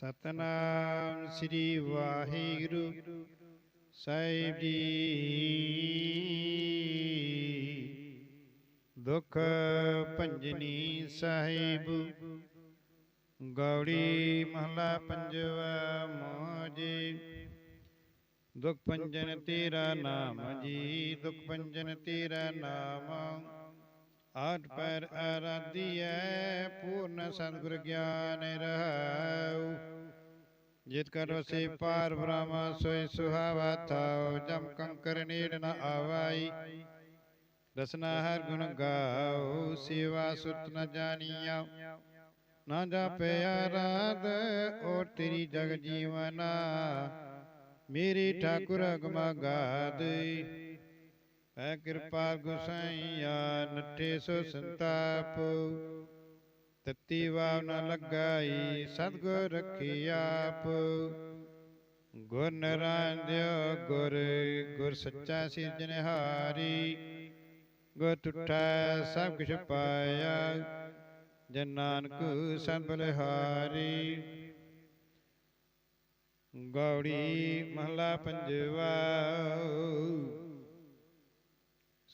ਸਤਨਾਮ ਸ੍ਰੀ ਵਾਹਿਗੁਰੂ ਸਾਹਿਬ ਜੀ। ਦੁਖ ਭੰਜਨੀ ਸਾਹਿਬ, ਗੌੜੀ ਮਹਲਾ ਪੰਜਵਾ ਮੋਜੇ। ਦੁਖ ਭੰਜਨ ਤੇਰਾ ਨਾਮ ਜੀ, ਦੁਖ ਭੰਜਨ ਤੇਰਾ ਨਾਮ। ਆਠ ਪਰ ਆਰਾਧੀਐ ਪੂਰਨ ਸਤਿਗੁਰ ਗਿਆਨ ਰਹਾਉ ਜਿਤ ਕਰ ਵਸੇ ਪਾਰ ਬ੍ਰਹਮ ਸੋਇ ਸੁਹਾਵਾ ਥਾਉ ਜਮ ਕੰਕਰ ਨੇੜ ਨ ਆਵਾਈ। ਰਸਨਾ ਹਰ ਗੁਣ ਗਾਉ ਸੇਵਾ ਸੁਰਤ ਨ ਜਾਣੀਆ। ਨਾ ਜਾਪੇ ਆਰਾਧ ਓ ਤੇਰੀ ਜਗ ਜੀਵਨਾ। ਮੇਰੀ ਠਾਕੁਰ ਅਗਮਾ ਐ ਕਿਰਪਾ ਗੁਸਾਈਆ ਨੱਠੇ ਸੋ ਸੰਤਾਪ। ਤਤੀ ਵਾਵ ਨ ਲਗਾਈ ਸਤਗੁਰ ਰਖੀ ਆਪ। ਗੁਰ ਨਰਾਂਦਿਓ ਗੁਰ ਗੁਰ ਸੱਚਾ ਸਿਰਜਣਹਾਰੀ ਗੁਰ ਟੁੱਟਾ ਸਭ ਕੁਛ ਪਾਇਆ। ਜਨ ਨਾਨਕ ਸਭ ਬਲਿਹਾਰੀ। ਗੌੜੀ ਮਹਲਾ ਪੰਜਵਾ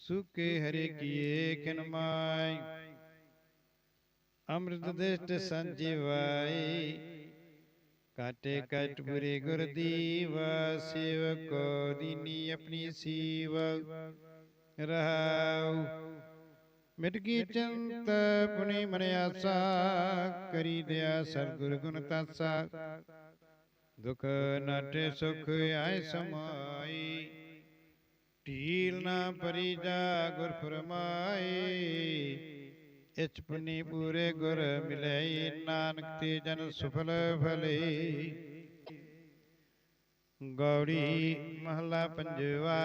ਸੁਕੇ ਹਰੇ ਕੀਏ ਕਿਨ ਮਾਈ ਅੰਮ੍ਰਿਤ ਦੇਸ਼ਟ ਸੰਜੀਵਾਈ। ਕਾਟੇ ਕਟ ਪੁਰੇ ਗੁਰ ਦੀਵਾ ਸੇਵਕੋ ਦੀਨੀ ਆਪਣੀ ਸੀਵ। ਰਹਾਉ। ਮਿਟ ਕੀ ਚੰਤ ਪੁਨੀ ਮਨ ਆਸਾ ਕਰੀ ਦਿਆ ਸਰਗੁਰ ਗੁਣ ਤਾਸਾ। ਦੁਖ ਨਾਟੇ ਸੁਖ ਆਏ ਸਮਾਈ। ਢੀਲ ਨਾ ਪਰਿਜਾ ਗੁਰ ਫਰਮਾਏ। ਇਚ ਪੂਰੇ ਗੁਰ ਮਿਲੈ ਨਾਨਕ ਤੇ ਜਨ ਸੁਫਲ ਭਲੇ ਗੌੜੀ ਮਹਲਾ ਪੰਜਵਾ,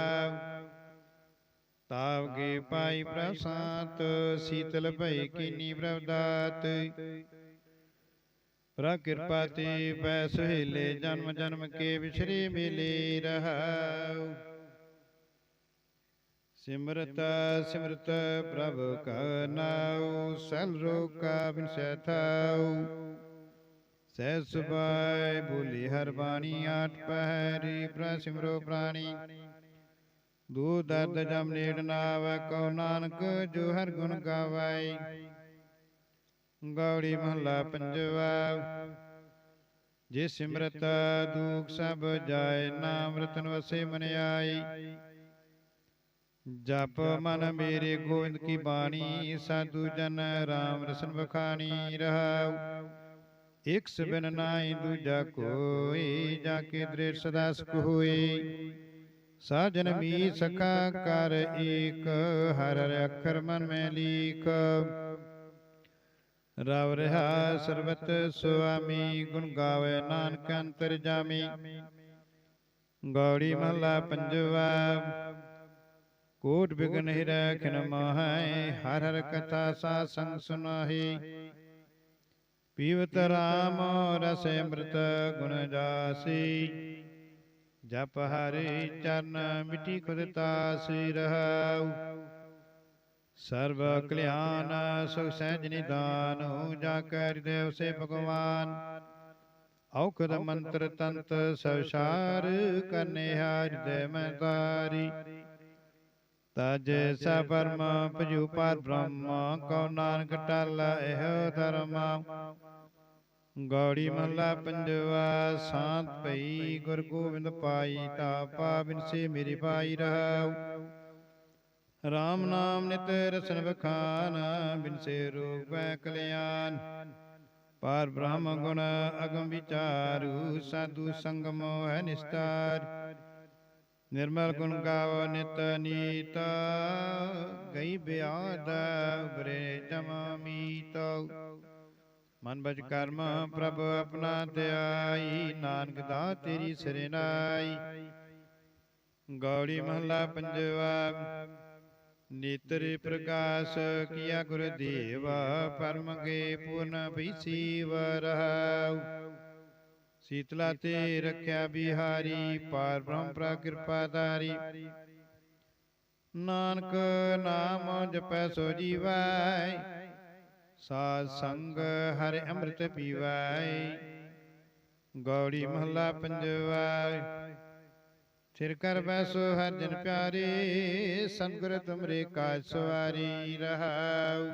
ਤਾਵ ਕੇ ਪਾਈ ਪ੍ਰਸਾਦ ਸੀਤਲ ਭਈ ਕੀਨੀ ਪ੍ਰਭਦਾਤ ਪ੍ਰਾ ਕਿਰਪਾ ਤੇ ਪੈ ਸੁਹੇਲੇ, ਜਨਮ ਜਨਮ ਕੇ ਵਿਛਰੇ ਮਿਲੇ ਰਹਾਉ। ਸਿਮਰਤ ਸਿਮਰਤ ਪ੍ਰਭ ਕਾ ਨਾਉ ਸਲ ਰੋਕਾ ਬਿਨਸੈ ਥਾਉ ਸਹਿ ਸੁਭਾਇ ਬੋਲੀ ਹਰ ਬਾਣੀ ਆਠ ਪਹਿਰੀ ਪ੍ਰ ਸਿਮਰੋ ਪ੍ਰਾਣੀ। ਦੂ ਦਰਦ ਜਮ ਨੇੜ ਨਾਵੈ ਕਉ ਨਾਨਕ ਜੋ ਹਰ ਗੁਣ ਗਾਵੈ ਗੌੜੀ ਮਹਲਾ ਪੰਜਵਾ ਜੇ ਸਿਮਰਤ ਦੁਖ ਸਭ ਜਾਏ ਨਾਮ ਰਤਨ ਵਸੇ ਮਨ ਆਈ। ਜਪ ਮਨ ਮੇਰੇ ਗੋਬਿੰਦ ਕੀ ਬਾਣੀ ਸਾਧੂ ਜਨ ਰਾਮ ਰਸਨ ਬਖਾਣੀ ਰਹਾਉ। ਇਕ ਸਬਨ ਨਾਹੀ ਦੂਜਾ ਕੋਈ ਜਾ ਕੇ ਦ੍ਰਿੜ ਸਦਾ ਸੁਖ ਹੋਏ ਸਾਜਨ ਮੀ ਸਕਾ ਕਰ ਏਕ ਹਰ ਅੱਖਰ ਮਨ ਮੈਂ ਲੀਕ। ਰਵ ਰਹਾ ਸਰਬਤ ਸੁਆਮੀ ਗੁਣ ਗਾਵੇ ਨਾਨਕ ਅੰਤਰ ਜਾਮੀ। ਗੌੜੀ ਮਹਲਾ ਪੰਜਵਾ ਕੋਟ ਬਿਗਨ ਹੀ ਰਖਨ ਮੋਹੈ ਹਰ ਹਰ ਕਥਾ ਸਾ ਸੰਗ ਸੁਨਾਹੀ। ਪੀਵਤ ਰਾਮ ਰਸ ਅੰਮ੍ਰਿਤ ਗੁਣ ਜਾਸੀ। ਜਪ ਹਰੀ ਚਰਨ ਮਿਟੀ ਖੁਦ ਤਾਸੀ ਰਹਾਉ। ਸਰਬ ਕਲਿਆਣ ਸੁਖ ਸਹਿਜ ਨਿਦਾਨ ਜਾ ਕੈ ਹਿਰਦੈ ਵਸੇ ਭਗਵਾਨ। ਔਖਦ ਮੰਤਰ ਤੰਤ ਸਵਸਾਰ ਕਰਨੇ ਹਿਰਦੈ ਮੈਂ ਤਾਰੀ। ਤਜ ਸਾ ਪਰਮ ਭਜੂ ਪਰ ਬ੍ਰਹਮ ਕਉ ਨਾਨਕ ਟਲ ਇਹ ਧਰਮ। ਗੌੜੀ ਮਹਲਾ ਪੰਜਵਾ ਸ਼ਾਂਤ ਭਈ ਗੁਰ ਗੋਬਿੰਦ ਪਾਈ ਤਾ ਪਾ ਬਿਨਸੇ ਮੇਰੇ ਪਾਈ ਰਹਾਉ। RAM ਨਾਮ ਨਿਤ ਰਸਨ ਬਖਾਨ ਬਿਨਸੇ ਰੋਗ ਪੈ ਕਲਿਆਣ। ਪਾਰ ਬ੍ਰਹਮ ਗੁਣ ਅਗਮ ਵਿਚਾਰੂ ਸਾਧੂ ਸੰਗਮ ਹੈ ਨਿਸਤਾਰ। ਨਿਰਮਲ ਗੁਣ ਗਾਵ ਨਿਤ ਨੀਤ ਗਈ ਬਿਆਦ ਬਰੇ ਜਮ ਮੀਤ। ਮਨ ਬਜ ਕਰਮ ਪ੍ਰਭ ਆਪਣਾ ਧਿਆਈ। ਨਾਨਕ ਦਾ ਤੇਰੀ ਸਰਨਾਈ। ਗੌੜੀ ਮਹਲਾ ਪੰਜਵਾ। ਨੇਤਰ ਪ੍ਰਕਾਸ਼ ਕੀਆ ਗੁਰ ਦੇਵਾ। ਪਰਮ ਗੇ ਪੂਰਨ ਬੀਸੀ ਵਰਹਾਉ ਸੀਤਲਾ ਤੇ ਰਖਿਆ ਬਿਹਾਰੀ ਪਾਰ ਬ੍ਰਹਮ ਪ੍ਰਾ ਕਿਰਪਾ ਧਾਰੀ ਨਾਨਕ ਨਾਮ ਜਪੈ ਸੋ ਜੀਵੈ ਸਾਧ ਸੰਗ ਹਰਿ ਅੰਮ੍ਰਿਤ ਪੀਵੈ। ਗੌੜੀ ਮਹੱਲਾ ਪੰਜਵਾ ਸਿਰ ਕਰ ਬੈਸੋ ਹਰ ਜਨ ਪਿਆਰੇ ਸੰਗੁਰ ਤੁਮਰੇ ਕਾਜ ਸਵਾਰੀ ਰਹਾਉ।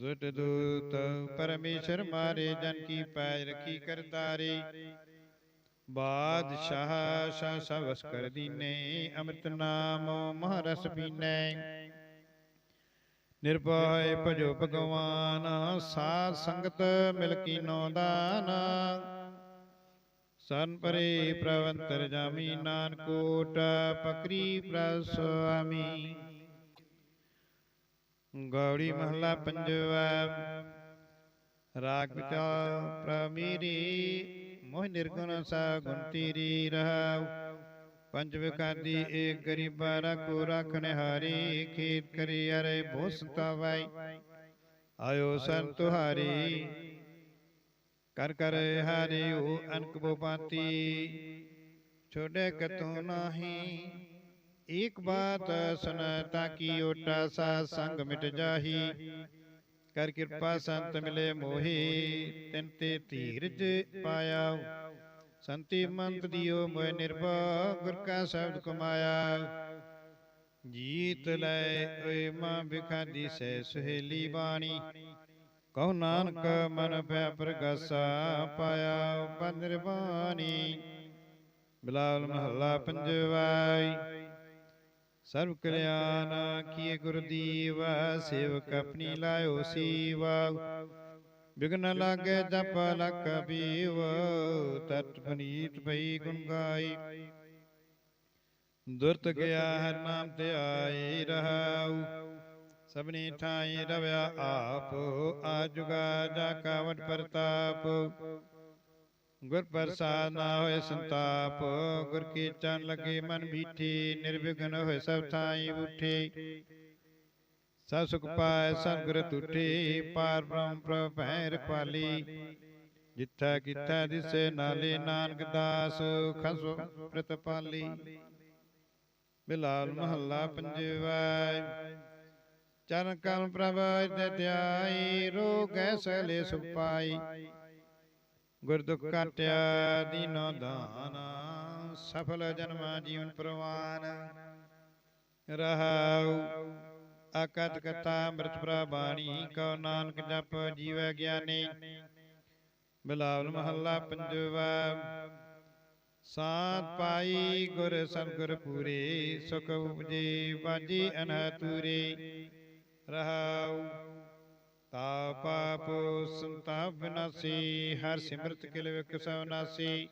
ਦੁਟ ਦੂਤ, ਪਰਮੇਸ਼ਰ ਮਾਰੇ ਜਨ ਕੀ ਪੈਜ ਰਖੀ ਕਰਤਾਰੇ। ਬਾਦਸ਼ਾਹ ਸ਼ਾ ਸਵਸ ਕਰ ਦੀਨੇ, ਅੰਮ੍ਰਿਤ ਨਾਮ ਮਹਾਰਸ ਪੀਨੈ। ਨਿਰਭੈ ਭਜੋ ਭਗਵਾਨ, ਸਾਧ ਸੰਗਤ ਮਿਲ ਕੀਨੋ ਦਾਨ। ਸਨ ਪਰੇ ਪ੍ਰਵੰਤਰ ਜਾਮੀ ਨਾਨਕੋਟ, ਪਕਰੀ ਪ੍ਰਸਵਾਮੀ। ਗੌੜੀ ਮਹਲਾ ਪੰਜਵਾ। ਰਾਗ ਪਿਤਾ ਪ੍ਰਮੀਰੀ ਮੋਹ ਨਿਰਗੁਣ ਸਾ ਗੁਣ ਤੀਰੀ ਰਹਾਉ। ਪੰਜ ਵਿਕਾਰੀ ਏਕ ਗਰੀਬਾ ਰਖੋ ਰਖਣ ਹਾਰੀ ਖੇਤ ਕਰੀ ਅਰੇ ਭੋਸਤਾ ਵਾਈ ਆਇਓ ਸੰਤ ਤੁਹਾਰੀ। ਕਰ ਕਰ ਹਾਰਿਓ ਅਨਕ ਬੋਪਾਤੀ ਛੋੜੇ ਕਤੂ ਨਾਹੀ। ਏਕ ਬਾਤ ਸੁਨ ਤਾਕੀ ਓਟਾ ਸਾ ਸੰਗ ਮਿਟ ਜਾਹੀ। ਕਰ ਕਿਰਪਾ ਸੰਤ ਮਿਲੇ ਮੋਹੀ। ਤਿਨ ਤੇ ਧੀਰਜ ਪਾਇਆ ਸੰਤੀ ਮੰਤ ਦਿਓ ਮੋਇ ਨਿਰਭਉ। ਗੁਰ ਕਾ ਸ਼ਬਦ ਕਮਾਇਆ। ਜੀਤ ਲੈ ਓਏ ਮਾਂ ਬਿਖਾਦੀ ਸਹਿ ਸੁਹੇਲੀ ਬਾਣੀ। ਕਉ ਨਾਨਕ ਮਨ ਭੈ ਪ੍ਰਗਾਸਾ ਪਾਇਆ ਬੰਦਰ ਬਾਣੀ ਬਿਲਾਵਲ ਮਹੱਲਾ ਪੰਜਵਾਈ। ਸਰਬ ਕਲਿਆਣ ਕੀਏ ਗੁਰ ਦੀਵਾ ਸੇਵਕ ਆਪਣੀ ਲਾਇਓ ਸੀਵਾ। ਬਿਗਨ ਲਾਗੇ ਜਪ ਲਖ ਬੀਵ ਤਤ ਪਨੀਤ ਪਈ ਗੁਣ ਗਾਈ। ਦੁਰਤ ਗਿਆ ਹਰ ਨਾਮ ਤੇ ਆਈ ਰਹਾਉ। ਸਭਨੀ ਠਾਈ ਰਵਿਆ ਆਪ ਆਜੁਗਾ ਜਾ ਕਾ ਵਡ ਪ੍ਰਤਾਪ। ਗੁਰ ਪ੍ਰਸਾਦ ਨਾ ਹੋਏ ਸੰਤਾਪ, ਗੁਰ ਕੀ ਚਰਨ ਮਨ ਬੀਠੀ, ਨਿਰਵਿਘਨ ਹੋਏ ਸਭ ਥਾਈ ਉਠੇ ਸਭ ਸੁਖ ਪਾਏ ਸਤਿਗੁਰ ਤੁਠੇ ਪਾਰ ਬ੍ਰਹਮ ਪ੍ਰਭ ਭੈ ਰਖਵਾਲੀ। ਜਿੱਥਾ ਕਿਥਾ ਦਿਸੇ ਨਾਲੇ ਨਾਨਕ ਦਾਸ, ਖਸੋ ਪ੍ਰਤਪਾਲੀ ਬਿਲਾਲ ਮਹੱਲਾ ਪੰਜਵਾ ਚਰਨ ਕਲ ਪ੍ਰਭ ਤੇ ਧਿਆਈ, ਰੋਗ ਐਸਲੇ ਸੁਪਾਈ ਗੁਰ ਦੁਖ ਕਾਟਿਆ ਦੀਨੋ ਦਾਨ ਸਫਲ ਜਨਮਾ ਜੀਵਨ ਪ੍ਰਵਾਨ। ਰਹਾਉ ਅਕਤ ਕਥਾ ਅੰਮ੍ਰਿਤ ਪ੍ਰਬਾਣੀ ਕਉ ਨਾਨਕ ਜਪ ਜੀਵੈ ਗਿਆਨੀ। ਬਿਲਾਵਲ ਮਹੱਲਾ ਪੰਜਵਾ। ਸਾਤ ਪਾਈ ਗੁਰ ਸਤਿਗੁਰ ਪੂਰੇ ਸੁਖ ਉਪਜੇ ਬਾਜੀ ਅਨਹਤੂਰੇ। ਰਹਾਉ ਤਾ ਪਾਪ ਸੰਤਾਪ ਵਿਨਾਸੀ, ਹਰ ਸਿਮਰਤ ਕਿਲ ਵਿਕ ਸਭ ਨਾਸੀ।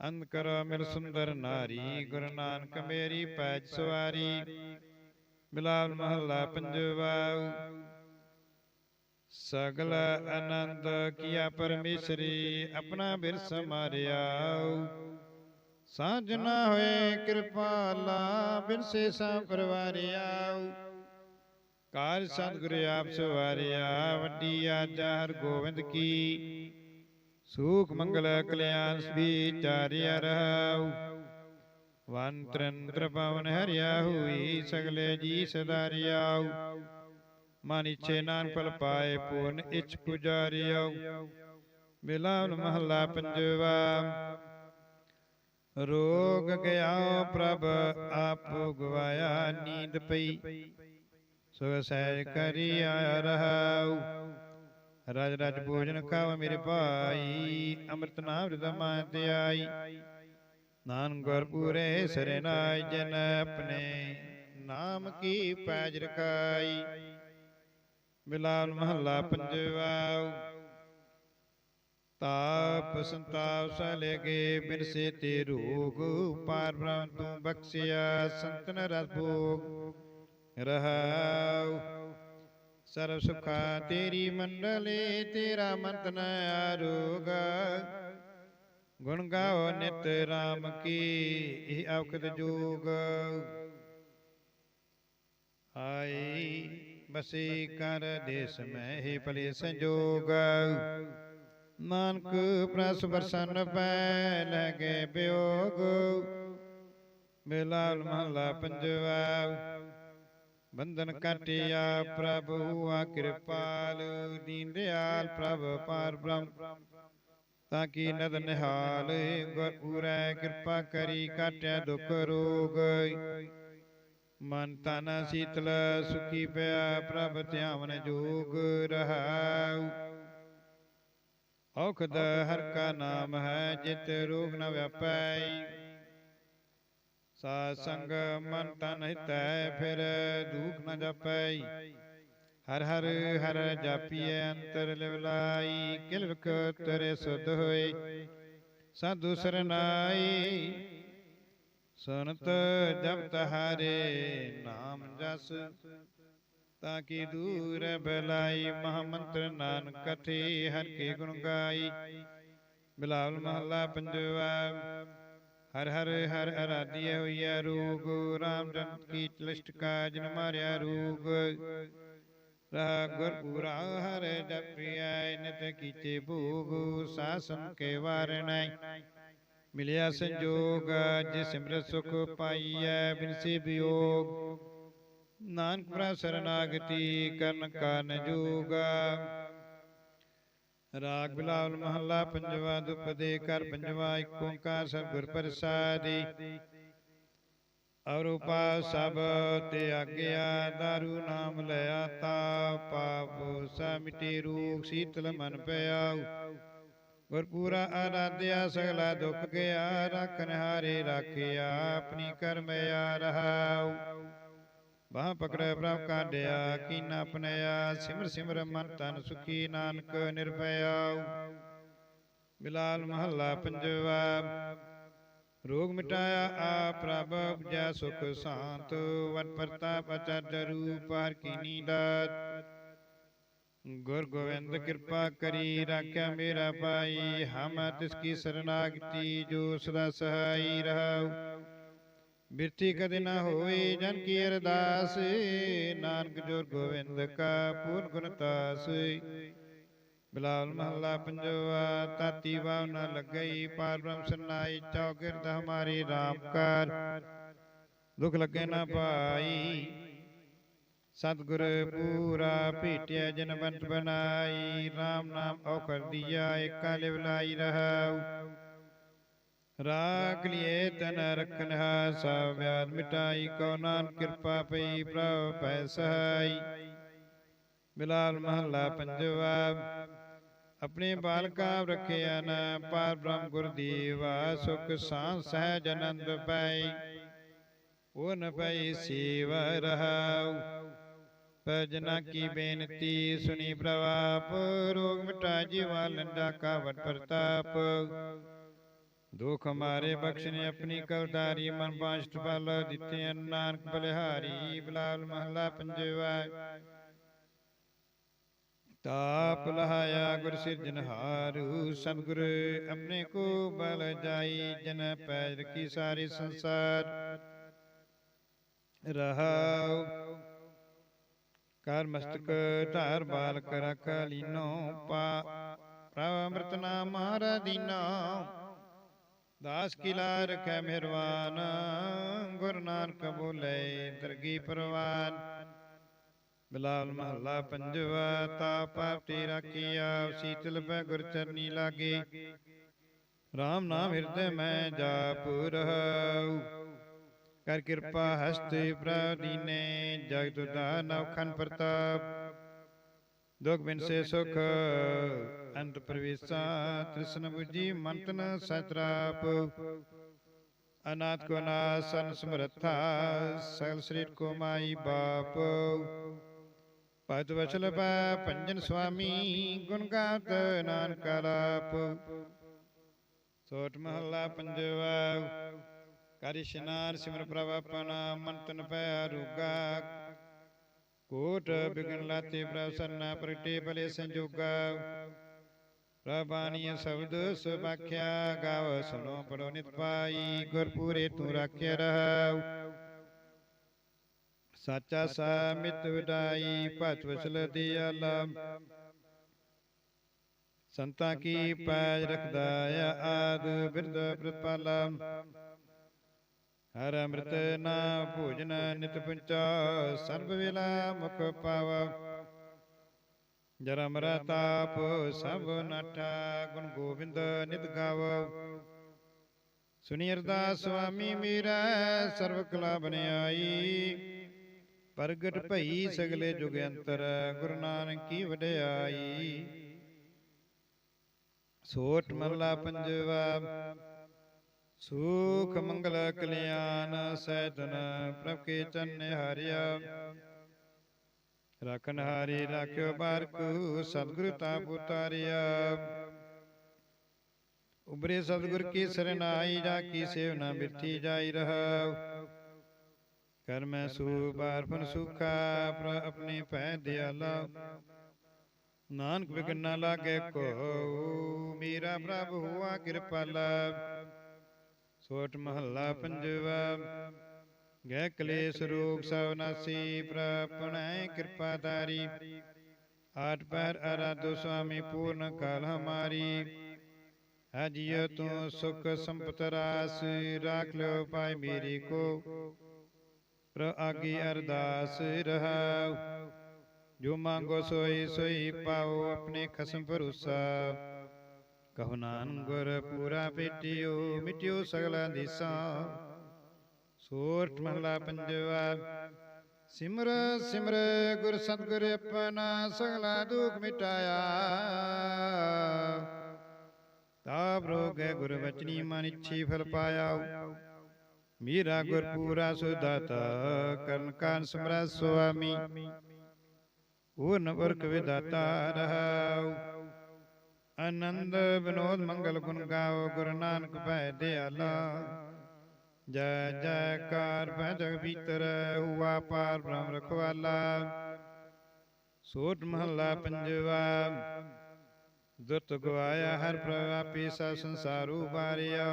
ਅੰਧ ਕਰੋ ਮਿਲ ਸੁੰਦਰ ਨਾਰੀ, ਗੁਰੂ ਨਾਨਕ ਮੇਰੀ ਪੈਜ ਸਵਾਰੀ। ਬਿਲਾਵਲ ਮਹੱਲਾ ਪੰਜਵਾ ਸਗਲ ਆਨੰਦ ਕੀਆ ਪਰਮੇਸ਼ਰੀ, ਆਪਣਾ ਬਿਰਸ ਮਾਰਿਆ ਸਾਂਝ ਨਾ ਹੋਏ ਕਿਰਪਾਲਾ ਬਿਰਸੇ ਸਾ ਪਰਵਾਰਿਆ ਕਾਰ ਸਤਿਗੁਰ ਆਪ ਸਵਾਰਿਆ ਵੱਡੀ ਆਜਾ ਹਰ ਗੋਬਿੰਦ ਕੀ। ਸੂਖ ਮੰਗਲ ਕਲਿਆਣ ਸਭੀ ਚਾਰਿਆ ਰਹਾਉ। ਵਨ ਤ੍ਰਿੰਦਰ ਪਵਨ ਹਰਿਆ ਹੋਈ, ਸਗਲੇ ਜੀ ਸਦਾਰਿਆਉ। ਮਨ ਇਛੇ ਨਾਨ ਪਲ ਪਾਏ, ਪੂਰਨ ਇਛ ਪੁਜਾਰਿਆਉ। ਬਿਲਾਵਲ ਮਹੱਲਾ ਪੰਜਵਾ, ਰੋਗ ਗਿਆ ਪ੍ਰਭ, ਆਪ ਗਵਾਇਆ ਨੀਂਦ ਪਈ। ਸੋ ਸਹਿਜ ਕਰੀ ਆਇਆ ਰਹਾਉ ਰਜ ਰਜ ਭੋਜਨ ਖਾਵ ਮੇਰੇ ਭਾਈ। ਅੰਮ੍ਰਿਤ ਨਾਮ ਰਦਮਾ ਤੇ ਆਈ ਨਾਨ ਗੁਰ ਪੂਰੇ ਸਰਨਾਇ ਜਨ ਆਪਣੇ। ਨਾਮ ਕੀ ਪੈਜ ਰਖਾਈ। ਬਿਲਾਲ ਮਹੱਲਾ ਪੰਜਵਾ ਤਾਪ ਸੰਤਾਪ ਸਲੇ ਗੇ ਬਿਰਸੇ ਤੇ ਰੋਗ ਪਾਰ ਬ੍ਰਹਮ ਤੂੰ ਬਖਸ਼ਿਆ ਸੰਤਨ ਰਸ ਭੋਗ। ਰਹਾਉ ਸਰਬ ਸੁਖਾ ਤੇਰੀ ਮੰਡਲੇ, ਤੇਰਾ ਮੰਤਨ ਆਰੋਗ। ਗੁਣ ਗਾਓ ਨਿਤ RAM ਕੀ, ਇਹ ਔਖਦ ਜੋਗ। ਆਈ ਬਸੇ ਕਰ ਦੇਸ ਮੈਂ ਹੀ ਭਲੇ ਸੰਜੋਗ। ਨਾਨਕ ਪ੍ਰਸ ਬਰਸਨ ਪੈ ਲਗੇ ਬਿਯੋਗ ਬਿਲਾਲ ਮਹਲਾ ਪੰਜਵਾ। ਬੰਧਨ ਕਟਿਆ ਪ੍ਰਭੂ ਆ ਕਿਰਪਾਲ ਦੀਨ ਦਿਆਲ ਪ੍ਰਭ ਪਾਰ ਬ੍ਰਹਮ। ਤਾਂ ਕੀ ਨਦ ਨਿਹਾਲ ਗੁਰ ਪੂਰੈ ਕਿਰਪਾ ਕਰੀ ਕਾਟਿਆ ਦੁਖ ਰੋਗ। ਮਨ ਤਨ ਸੀਤਲ ਸੁਖੀ ਪਿਆ ਪ੍ਰਭ ਧਿਆਵਨ ਜੋਗ ਰਹਾਉ। ਔਖਦ ਹਰ ਕਾ ਨਾਮ ਹੈ ਜਿਤ ਰੋਗ ਨ ਵਿਆਪੈ। ਸਾ ਸੰਗ ਮਨ ਤਨ ਹਿਤੈ, ਫਿਰ ਦੁਖ ਨ ਜਪੈ ਹਰ ਹਰ ਹਰ ਜਾਪੀਐ, ਅੰਤਰ ਲਿਵਲਾਈ ਕਿਲ ਵਿਖ ਤਰੇ ਸੁਧ ਹੋਏ ਸਾਧੂ ਸਰਨਾਈ ਸੁਨਤ ਜਬ ਤਹਾਰੇ, ਨਾਮ ਜਸ। ਤਾਂ ਕੀ ਦੂਰ ਬਲਾਈ, ਮਹਾਮੰਤਰ ਨਾਨਕ ਕਥੇ ਹਰ ਕੇ ਗੁਣ ਗਾਈ। ਬਿਲਾਵਲ ਮਹੱਲਾ ਪੰਜਵਾ ਹਰ ਹਰ ਹਰ ਅਰਾਧਿਆ ਹੋਈਆ ਰੂਪ ਰਾਮਚੰਦ ਕੀ ਚਲਿਸ਼ਟ ਕਾ ਜਨ ਮਾਰਿਆ ਰੂਪ। ਰਹਾ ਗੁਰ ਹਰ ਜਪਿਐ ਨਿਤ ਕੀਤੇ ਭੋਗ, ਸਾਸਨ ਕੇ ਵਾਰਣੈ ਮਿਲਿਆ ਸੰਜੋਗ ਜਿ ਸਿਮਰਤ ਸੁਖ ਪਾਈਐ ਬਿਨਸੀ ਵਿਯੋਗ ਨਾਨਕ ਪ੍ਰਭ ਸਰਨਾਗਤੀ ਕਰਨ ਕਾਨ ਜੋਗਾ। ਰਾਗ ਬਿਲਾਵਲ ਮਹੱਲਾ ਪੰਜਵਾ ਦੁਪਦੇ ਕਰ ਪੰਜਵਾ ਏਕ ਓੰਕਾਰ ਸਤਿਗੁਰ ਪ੍ਰਸਾਦੀ। ਅਰੂਪਾ ਸਭ ਤੇ ਆਗਿਆ, ਦਾਰੂ ਨਾਮ ਲਿਆ ਤਾ, ਪਾਪੋ ਸਾ ਰੂਪ ਸੀਤਲ ਮਨ ਪਿਆਉ। ਗੁਰਪੂਰਾ ਆਰਾਧਿਆ, ਸਗਲਾ ਦੁੱਖ ਗਿਆ ਰੱਖਨ ਹਾਰੇ ਰਾਖਿਆ, ਆਪਣੀ ਕਰਮਿਆ ਰਹਾਉ ਬਾਹ ਪਕੜੈ ਪ੍ਰਭ ਕਾਢਿਆ ਕੀਨਾ ਆਪਣਿਆ ਸਿਮਰ ਸਿਮਰ ਮਨ ਤਨ ਸੁਖੀ ਨਾਨਕ ਨਿਰਭਇਆਉ ਬਿਲਾਲ ਮਹੱਲਾ ਪੰਜਵਾ ਰੋਗ ਮਿਟਾਇਆ ਆ ਪ੍ਰਭ ਉਪਜੈ ਸੁਖ ਸ਼ਾਂਤ ਵਨ ਪ੍ਰਤਾਪ ਅਚਰਜ ਰੂਪ ਹਰ ਕੀਨੀ ਦਾਤ ਗੁਰ ਗੋਬਿੰਦ ਕਿਰਪਾ ਕਰੀ ਰਾਖਿਆ ਮੇਰਾ ਭਾਈ ਹਮ ਤਿਸ ਕੀ ਸਰਨਾਗਤੀ ਜੋ ਸਦਾ ਸਹਾਈ ਰਹਾਉ ਬਿਰਤੀ ਕਦੇ ਨਾ ਹੋਈ ਜਨ ਕੀ ਅਰਦਾਸ, ਨਾਨਕ ਜੋਰ ਗੋਬਿੰਦ ਕਾ ਪੂਰਨ ਗੁਣ ਤਾਸ। ਬਿਲਾਵਲ ਮਹੱਲਾ ਪੰਜਵਾ ਤਾਤੀ ਵਾਵ ਨ ਲੱਗਈ, ਪਾਰ ਬ੍ਰਹਮ ਸਰਨਾਈ ਚੌਗਿਰਦ ਹਮਾਰੀ ਰਾਮਕਾਰ ਦੁਖ ਲੱਗੇ ਨਾ ਪਾਈ ਸਤਿਗੁਰ ਪੂਰਾ ਭੇਟਿਆ ਜਨ ਬੰਤ ਬਨਾਈ RAM ਨਾਮ ਔਖਰ ਦੀਆ, ਏਕਾ ਲਿਵ ਲਾਈ ਰਹਾਉ। ਰਾਖ ਲਿਏ ਤਨ ਰਖਨ ਸਾ ਵਿਆਦ ਮਿਟਾਈ ਕੋ ਨਾਨਕ ਕਿਰਪਾ ਪਈ ਪ੍ਰਭ ਪੈ ਸਹਾਈ। ਬਿਲਾਲ ਮਹੱਲਾ ਪੰਜਵਾ ਆਪਣੇ ਬਾਲਕਾ ਰੱਖਿਆ ਨ ਪਾਰ ਬ੍ਰਹਮ ਗੁਰਦੀਵਾ ਸੁਖ ਸਾਂ ਸਹਿਜ ਆਨੰਦ ਪਾਈ। ਉਹ ਨ ਪਈ ਸੇਵ ਰਹਾਉ। ਭਜਨਾ ਕੀ ਬੇਨਤੀ ਸੁਣੀ ਪ੍ਰਵਾਪ ਰੋਗ ਮਿਟਾ ਜੀਵਾ ਲੰਡਾ ਕਾ ਵਟ ਪ੍ਰਤਾਪ। ਦੁਖ ਮਾਰੇ ਬਖਸ਼ਨੇ ਆਪਣੀ ਕਵਦਾਰੀ ਮਨ ਬਾਸ਼ਟ ਫਲ ਦਿੱਤੇ ਨਾਨਕ ਬਲਿਹਾਰੀ, ਬਲਾਲ ਮਹਲਾ ਪੰਜਵਾ। ਤਾਪ ਲਹਾਇਆ ਗੁਰ ਸਿਰਜਨਹਾਰੂ ਸਤਿਗੁਰ ਆਪਣੇ ਕੋ ਬਲ ਜਾਈ, ਜਨ ਪੈਰ ਕੀ ਸਾਰੇ ਸੰਸਾਰ। ਰਹਾਉ, ਕਰ ਮਸਤਕ ਧਾਰ ਬਾਲ ਰਖ ਲੀਨੋ ਪਾ ਪ੍ਰਭ ਅੰਮ੍ਰਿਤ ਨਾਮ ਮਾਰਾ ਦੀਨਾ ਦਾਸ ਕਿਲਾ ਰਖੈ ਮਿਹਰਵਾਨ ਗੁਰ ਨਾਨਕ ਬੋਲੇ ਦਰਗੀ ਪਰਵਾਨ। ਬਿਲਾਲ ਮਹੱਲਾ ਪੰਜਵਾ ਤਾਪ ਆਪਤੀ ਰਾਖੀਆ ਸੀਤਲ ਪੈ ਗੁਰ ਚਰਨੀ ਲਾਗੇ। RAM ਨਾਮ ਹਿਰਦੈ ਮੈਂ ਜਾਪ ਰਹਾਉ। ਕਰ ਕਿਰਪਾ ਹਸਤੇ ਪ੍ਰਦੀਨੇ ਜਗਤ ਦਾ ਨਵਖਨ ਪ੍ਰਤਾਪ। ਦੁਖ ਬਿਨ ਸੇ ਸੁਖ ਅੰਤ ਪ੍ਰਵੇਸ਼ਾ, ਤ੍ਰਿਸ਼ਨ 부ਜੀ ਮੰਤਨ ਸਤਰਾਪ, ਅਨਾਥ ਕੋ ਨਾਸਨ ਸਮਰਥਾ, ਸਗਲ ਸਰੀਰ ਕੋ ਮਾਈ ਬਾਪ। ਪਦ ਵਚਲ ਪਾ ਪੰਜਨ ਸੁਆਮੀ ਗੁਣ ਗਾਤ ਨਾਨਕ ਆਲਾਪ। ਸੋਟ ਮਹੱਲਾ ਪੰਜਵਾ, ਕਰ ਇਸ਼ਨਾਰ ਸਿਮਰ ਪ੍ਰਭ ਆਪਣਾ ਮਨ ਪੈ ਰੁਗਾ ਕੋਟ ਬਿਗਨ ਲਾਤੇ ਪ੍ਰਭ ਪ੍ਰਗਟੇ ਭਲੇ ਸੰਜੋਗਾ। ਪ੍ਰਭਾਨੀය ਸ਼ਬਦ ਸੁਭਾਖਿਆ ਗਾਵ ਸੁਨੋ ਪੜੋ ਨਿਤ ਪਾਈ ਗੁਰ ਤੂੰ ਰਾਖਿਆ ਰਹਾਉ ਸਾਚਾ ਸਾਮਿਤ ਵਿਡਾਈ ਭਤ ਵਸਲ ਦਿਆਲਾ। ਸੰਤਾਂ ਕੀ ਪੈਜ ਰਖਦਾ ਆਦ ਬਿਰਦ ਪ੍ਰਤਪਾਲਾ ਹਰ ਅੰਮ੍ਰਿਤ ਨਾ ਭੋਜਨ ਨਿਤ ਪੰਚਾ, ਸਰਬ ਵੇਲਾ ਮੁਖ ਪਾਵਾ। ਜਰਮ ਰਤਾਪ ਸਭ ਨਟਾ ਗੁਣ ਗੋਬਿੰਦ ਨਿਤ ਗਾਵੋ। ਸੁਣੀ ਅਰਦਾਸ ਸੁਆਮੀ ਮੇਰਾ ਸਰਵ ਕਲਾ ਬਨਿਆਈ ਪ੍ਰਗਟ ਭਈ ਸਗਲੇ ਜੁਗ ਅੰਤਰ ਗੁਰੂ ਨਾਨਕ ਕੀ ਵਡਿਆਈ। ਸੋਟ ਮਹਲਾ ਪੰਜਵਾ ਸੁਖ ਮੰਗਲ ਕਲਿਆਣ ਸੈਦਨ ਪ੍ਰਭ ਕੇ ਚੰਨ ਹਰਿਆ। ਰਖਨ ਹਾਰੀ ਰਾਖਿਓ ਬਾਰਕੂ ਸਤਿਗੁਰੂ ਤਾਪ ਉਤਾਰਿਆ ਉਬਰੇ ਸਤਿਗੁਰ ਕੀ ਸਰਨਾਈ ਜਾ ਕੀ ਸੇਵ ਨਾ ਮਿੱਠੀ ਜਾਈ ਰਹਾ ਕਰ ਮੈਂ ਸੂ ਬਾਰਪਨ ਸੁਖਾ ਪ੍ਰ ਆਪਣੀ ਭੈ ਦਿਆਲਾ। ਨਾਨਕ ਵਿਗਨ ਨਾ ਲਾਗੇ ਕੋ ਮੇਰਾ ਪ੍ਰਭ ਹੁਆ ਕਿਰਪਾਲਾ। ਸੋਟ ਮਹੱਲਾ ਪੰਜਵਾ। ਗੈ ਕਲੇਸ਼ ਰੋਗ ਸਭ ਨਾਸੀ ਪ੍ਰਪਣੈ ਕਿਰਪਾ ਤਾਰੀ ਆਠ ਪੈਰ ਅਰਾਧੋ ਸੁਆਮੀ, ਪੂਰਨ ਕਾਲ ਹਮਾਰੀ। ਅਜਿਯ ਤੂੰ ਸੁਖ ਸੰਪਤ ਰਾਸ, ਰਾਖ ਲਿਓ ਪਾਈ ਮੇਰੀ ਕੋ। ਪ੍ਰ ਆਗੀ ਅਰਦਾਸ ਰਹਾਉ। ਜੋ ਮੰਗੋ ਸੋਈ ਸੋਈ ਪਾਓ ਆਪਣੇ ਖਸਮ ਭਰੋਸਾ। ਕਹੋ ਨਾਨਕ, ਗੁਰ ਪੂਰਾ ਭੇਟਿਓ ਮਿਟਿਓ ਸਗਲਾ ਦਿਸਾ ਸੋਰਠ ਮਹਲਾ ਪੰਜਵਾ। ਸਿਮਰ ਸਿਮਰ ਗੁਰ ਸਤਗੁਰ ਆਪਣਾ ਸਗਲਾ ਦੁਖ ਮਿਟਾਇਆ। ਤਾਪ ਰੋਗੈ ਗੁਰ ਵਚਨੀ ਮਨ ਇੱਛੀ ਫਲ ਪਾਇਆ। ਮੀਰਾ ਗੁਰ ਪੂਰਾ ਸੁਦਾਤਾ ਕਰਨ ਕਾਨ ਸਮਰਾ ਸੁਆਮੀ। ਪੂਰਨ ਵਰਕ ਵਿਦਾਤਾ ਰਹਾਉ। ਆਨੰਦ, ਵਿਨੋਦ, ਮੰਗਲ ਗੁਣ ਗਾਓ, ਗੁਰੂ ਨਾਨਕ ਭੈ ਦਿਆਲਾ। ਜੈ ਜੈਕਾਰ ਭੈ ਜਗ ਭੀਤਰ ਹੁਆ ਪਾਰ ਬ੍ਰਹਮ ਰਖਵਾਲਾ। ਸੋਟ ਮਹੱਲਾ ਪੰਜਵਾ ਦੁਰਤ ਗਵਾਇਆ ਹਰ ਪ੍ਰਭਾਪੀ ਸਾ ਸੰਸਾਰੂ ਬਾਰਿਆ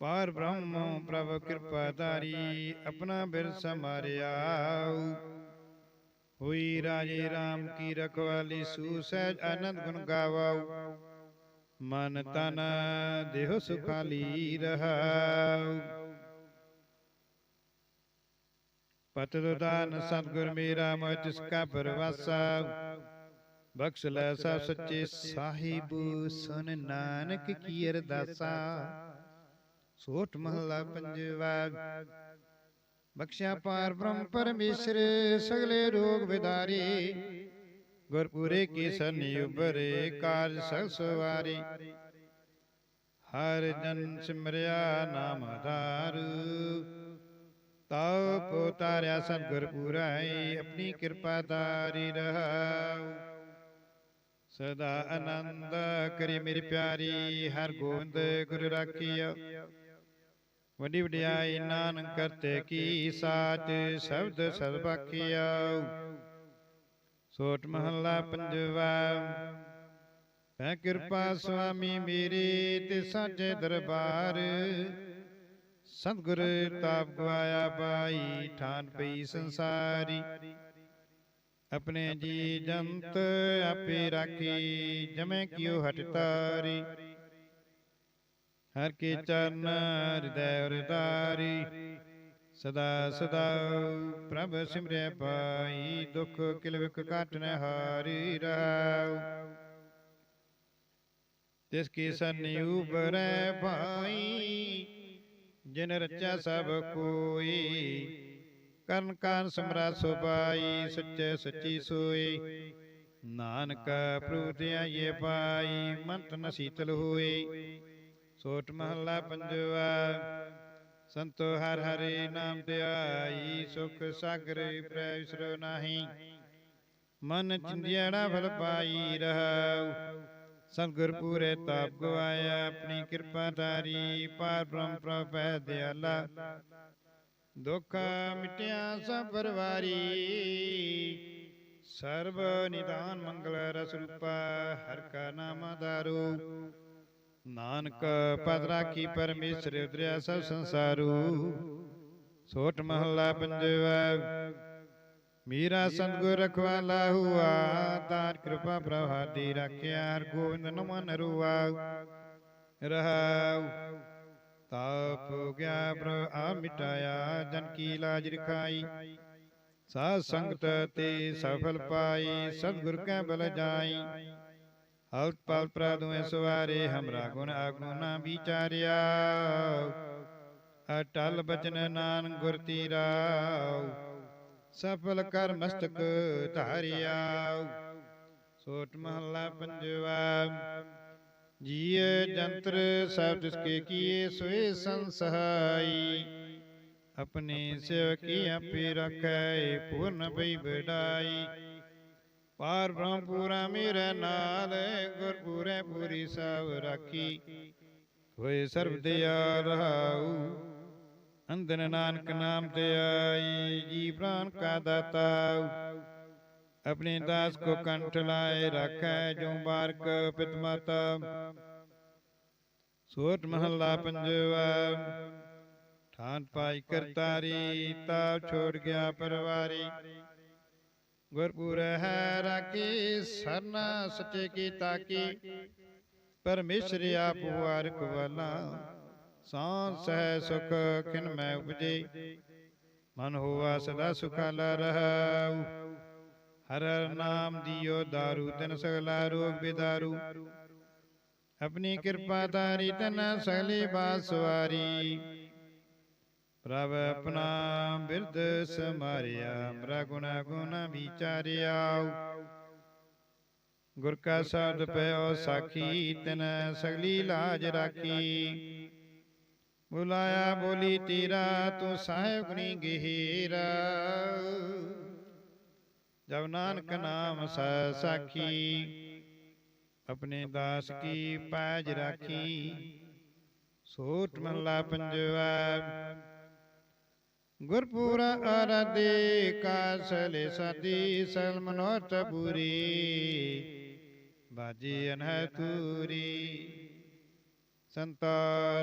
ਪਾਰ ਬ੍ਰਹਮ ਪ੍ਰਭ ਕਿਰਪਾ ਧਾਰੀ ਆਪਣਾ ਬਿਰਸ ਮਾਰਿਆ ਹੋਈ ਰਾਜੇ RAM ਕੀ ਰਖਵਾਲੀ ਸੂ ਸਹਿਜ ਆਨੰਦ ਗੁਣ ਗਾਵਾਉ ਮਨ ਤਨ ਦੇਹ ਸੁਖਾਲੀ ਰਹਾਉ ਪਤ ਸਤਗੁਰ ਮੇਰਾ ਮੋਹ ਤਿਸ ਕਾ ਪਰਵਾਸਾ। ਬਖਸ਼ ਲੈ ਸਭ ਸੱਚੇ ਸਾਹਿਬ, ਸੁਨ ਨਾਨਕ ਕੀ ਅਰਦਾਸਾ। ਸੋਠ ਮਹਲਾ ਪੰਜਵਾ। ਬਖਸ਼ਿਆ ਪਾਰ ਬ੍ਰਹਮ ਪਰਮੇਸ਼ਰ, ਸਗਲੇ ਰੋਗ ਵਿਦਾਰੀ। ਗੁਰਪੂਰੇ ਕੀ ਸਨੀ ਉਬਰੇ ਕਾਜ ਸਗ ਸਵਾਰੀ। ਹਰ ਜਨ ਸਿਮਰਿਆ ਨਾਮ ਆਧਾਰ ਤਾਪ ਉਤਾਰਿਆ ਸਤਿਗੁਰ ਪੂਰਾਈ ਆਪਣੀ ਕਿਰਪਾ ਤਾਰੀ ਰਹਾਉ। ਸਦਾ ਆਨੰਦ ਕਰੀ ਮੇਰੀ ਪਿਆਰੀ ਹਰ ਗੋਬਿੰਦ ਗੁਰ ਰਾਖੀਓ ਵੱਡੀ ਵਡਿਆਈ ਨਾਨਕ ਕਰਤੇ ਕੀ ਸਾਚ ਸ਼ਬਦ ਸਰਬਖਿਆ ਸੋਟ ਮਹੱਲਾ ਪੰਜਵਾ। ਹੈ ਕਿਰਪਾ ਸੁਆਮੀ ਮੇਰੀ ਤੇ ਸਾਚੇ ਦਰਬਾਰ। ਸਤਿਗੁਰ ਤਾਪ ਗਵਾਇਆ ਪਾਈ ਠਾਨ ਪਈ ਸੰਸਾਰੀ। ਆਪਣੇ ਜੀ ਜੰਤ ਆਪੇ ਰਾਖੀ ਜਮੈ ਕਿਉ ਹਟ ਤਾਰੀ। ਹਰ ਕੇ ਚਰਨ ਹਿਰਦੈ ਹਰਿਦਾਰੀ ਸਦਾ ਸਦਾ ਪ੍ਰਭ ਸਿਮਰੈ ਪਾਈ, ਦੁਖ ਕਿਲ ਵਿਕ ਕਾਟਨ ਹਾਰੀ ਰਹਾਉ। ਤਿਸ ਕੀ ਸਨਿ ਉਬਰੈ ਭਾਈ, ਜਿਨ ਰਚਿਆ ਸਭ ਕੋਈ। ਕਰਨ ਕਾਨ ਸਮਰਾ ਸੁਭਾਈ, ਸੱਚੇ ਸੱਚੀ ਸੋਈ। ਨਾਨਕ ਪ੍ਰਭੂ ਧਿਆਏ ਪਾਈ, ਮੰਤ ਨ ਸੀਤਲ ਹੋਏ ਸੋਟ ਮਹੱਲਾ ਪੰਜਵਾ ਸੰਤੋ ਹਰ ਹਰੇ ਨਾਮ ਧਿਆਈ, ਸੁਖ ਸਾਗਰ ਪ੍ਰੈ ਵਿਸਰੋ ਨਾਹੀ। ਮਨ ਚਿੰਦਿਆੜਾ ਫਲ ਪਾਈ ਰਹਾਉ। ਸਤਿਗੁਰ ਪੂਰੇ ਤਾਪ ਗਵਾਇਆ, ਆਪਣੀ ਕਿਰਪਾ ਧਾਰੀ। ਪਾਰ ਬ੍ਰਹਮ ਪ੍ਰਭੈ ਦਿਆਲਾ। ਦੁੱਖ ਮਿਟਿਆ ਸਭ ਪਰਵਾਰੀ। ਸਰਬ ਨਿਦਾਨ ਮੰਗਲ ਰਸ ਰੂਪਾ, ਹਰ ਕਾ ਨਾਮ ਆਧਾਰੂ ਨਾਨਕ ਪਦ ਰਾਖੀ ਪਰਮੇਸ਼ਰ ਉਦਰਿਆ ਸਭ ਸੰਸਾਰੂ। ਸੋਟ ਮਹੱਲਾ ਪੰਜਵਾ। ਮੀਰਾ ਸੰਗੁਰ ਰਖਵਾਲਾ ਹੁਆ। ਤਾਰ ਕਿਰਪਾ ਪ੍ਰਭਾਤੀ ਰੱਖਿਆ। ਹਰ ਗੋਬਿੰਦ ਨਮਨ ਰੁਆ ਰਹਾਉ। ਤਾਪ ਗਿਆ ਪ੍ਰਭ ਆ ਮਿਟਾਇਆ। ਜਨ ਕੀ ਲਾਜ ਰਖਾਈ। ਸਾਧ ਸੰਗਤ ਤੇ ਸਫਲ ਪਾਈ। ਸਤਿਗੁਰ ਕੈ ਬਲ ਜਾਈ। ਹਲਤ ਪਲ ਪ੍ਰਦੁਏ ਸਵਾਰੇ ਹਮਰਾ ਗੁਣ ਆਗੂ ਨਾ ਵਿਚਾਰਿਆ। ਅਟਲ ਬਚਨ ਨਾਨਕ ਗੁਰ ਤੀਰਾਉ ਸਫਲ ਕਰ ਮਸਤਕ ਧਾਰਿਆ। ਸੋਟ ਮਹੱਲਾ ਪੰਜਵਾ, ਜੀਏ ਜੰਤਰ ਸਭ ਤਿਸ ਕੇ ਕੀਏ, ਸੋਏ ਸੰਸਹਾਈ ਆਪਣੇ ਸੇਵਕੀ ਆਪੇ ਰੱਖੈ ਪੂਰਨ ਭਈ ਬੜਾਈ ਪਾਰ ਬ੍ਰਹਮ ਪੂਰਾ ਮੇਰੇ ਨਾਲ ਗੁਰ ਪੂਰੇ ਪੂਰੀ ਸਭ ਰਾਖੀ। ਹੋਏ ਸਰਬ ਦਿਆ ਰਹਾਉ। ਅੰਦਨ ਨਾਨਕ ਨਾਮ ਤੇ ਆਈ ਜੀ ਪ੍ਰਾਨ ਕਾ ਦਾਤਾ ਆਪਣੇ ਦਾਸ ਕੋ ਕੰਠ ਲਾਏ ਰੱਖੈ ਜੋ ਬਾਰਕ ਪਿਤ ਮਾਤਾ। ਸੋਟ ਮਹੱਲਾ ਪੰਜਵਾ। ਠਾਨ ਪਾਈ ਕਰਤਾਰੀ ਤਾ ਛੋੜ ਗਿਆ ਪਰਵਾਰੀ। ਗੁਰਪੁਰ ਹੈ ਰਾਖੀ, ਸਰਨਾ ਸੱਚੇ ਕੀ? ਤਾਕੀ ਪਰਮੇਸ਼ਰ ਆਪ ਵਾਰਕ ਵਾਲਾ ਸਾਂ ਸਹਿ ਸੁਖ ਖਿਨ ਮੈਂ ਉਪਜੇ। ਮਨ ਹੋਆ ਸਦਾ ਸੁਖਾਲਾ ਰਹਾਉ। ਹਰ ਹਰ ਨਾਮ ਦਿਓ ਦਾਰੂ, ਤਿਨ ਸਗਲਾ ਰੋਗ ਬਿਦਾਰੂ। ਆਪਣੀ ਕਿਰਪਾ ਤਾਰੀ ਤਨ ਸਗਲੀ ਬਾਤ ਪ੍ਰਭ ਆਪਣਾ ਬਿਰਦ ਸਮਾਰਿਆ ਮਰਾ ਗੁਣਾ ਗੁਣਾ ਵਿਚਾਰਿਆ। ਗੁਰ ਕਾ ਸ਼ਬਦ ਪਿਓ ਸਾਖੀ, ਤਨ ਸਗਲੀ ਲਾਜ ਰਾਖੀ। ਬੁਲਾਇਆ ਬੋਲੀ ਤੀਰਾ, ਤੂੰ ਸਾਹਿਬ ਨੀ ਗਹਿਰਾ। ਜਬ ਨਾਨਕ ਨਾਮ ਸਹਿ ਸਾਖੀ, ਆਪਣੇ ਦਾਸ ਕੀ ਪੈਜ ਰਾਖੀ। ਸੋਟ ਮਹਲਾ ਪੰਜਵਾ ਗੁਰਪੂਰਾ ਆਰਾਧੇ ਕਾਸਲੇ ਸਾਦੀ ਸਲ ਮਨੋਤ ਪੂਰੀ। ਬਾਜੀ ਅਨਹ ਤੂਰੀ ਸੰਤ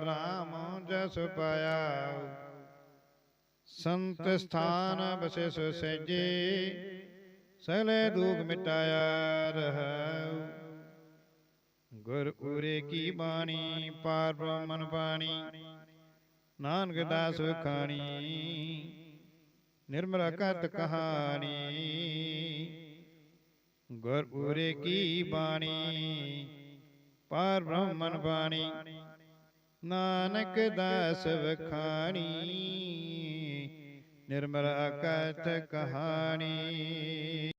ਰਾਮ ਜਸ ਪਾਇਆ ਸੰਤ ਸਥਾਨ ਬਸੇ ਸੋ ਸਹਿਜੇ। ਸਗਲੇ ਦੁਖ ਮਿਟਾਇਆ ਰਹਾਉ। ਗੁਰ ਉਰੇ ਕੀ ਬਾਣੀ, ਪਾਰ ਬ੍ਰਹਮਨ ਬਾਣੀ। ਨਾਨਕ ਦਾਸ ਖਾਣੀ ਨਿਰਮਲ ਕਤ ਕਹਾਣੀ। ਗੁਰ ਪੂਰੇ ਕੀ ਬਾਣੀ? ਪਾਰ ਬ੍ਰਹਮਨ ਬਾਣੀ। ਨਾਨਕ ਦਾਸ ਵਖਾਣੀ। ਨਿਰਮਲ ਅਕਥ ਕਹਾਣੀ।